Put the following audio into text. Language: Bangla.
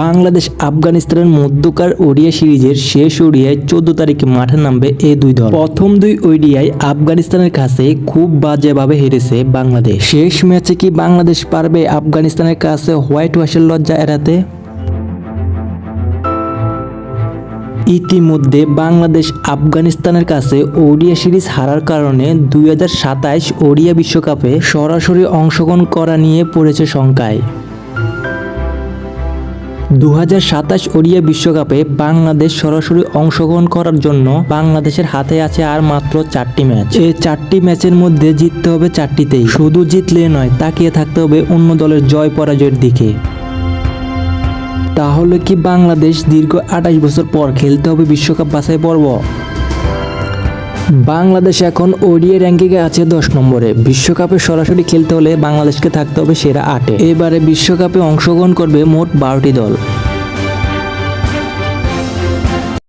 বাংলাদেশ, আফগানিস্তানের মধ্যকার ওডিয়া সিরিজের শেষ ওডিয়ায় চোদ্দ তারিখে মাঠে নামবে এ দুই দল। প্রথম দুই ওডিয়ায় আফগানিস্তানের কাছে খুব বাজেভাবে হেরেছে বাংলাদেশ। শেষ ম্যাচে কি বাংলাদেশ পারবে আফগানিস্তানের কাছে হোয়াইট ওয়াশের লজ্জা এড়াতে? ইতিমধ্যে বাংলাদেশ আফগানিস্তানের কাছে ওডিয়া সিরিজ হারার কারণে দুই ওডিয়া বিশ্বকাপে সরাসরি অংশগ্রহণ করা নিয়ে পড়েছে শঙ্কায়। দু হাজার সাতাশ ওডিয়া বিশ্বকাপে বাংলাদেশ সরাসরি অংশগ্রহণ করার জন্য বাংলাদেশের হাতে আছে আর মাত্র চারটি ম্যাচ। এই চারটি ম্যাচের মধ্যে জিততে হবে চারটিতেই। শুধু জিতলে নয়, তাকিয়ে থাকতে হবে অন্য দলের জয় পরাজয়ের দিকে। তাহলে কি বাংলাদেশ দীর্ঘ আঠাশ বছর পর খেলতে হবে বিশ্বকাপ বাছাই পর্ব বাংলাদেশ এখন ওডিএ র্যাঙ্কিংয়ে আছে দশ নম্বরে। বিশ্বকাপে সরাসরি খেলতে হলে বাংলাদেশকে থাকতে হবে সেরা আটে। এবারে বিশ্বকাপে অংশগ্রহণ করবে মোট বারোটি দল।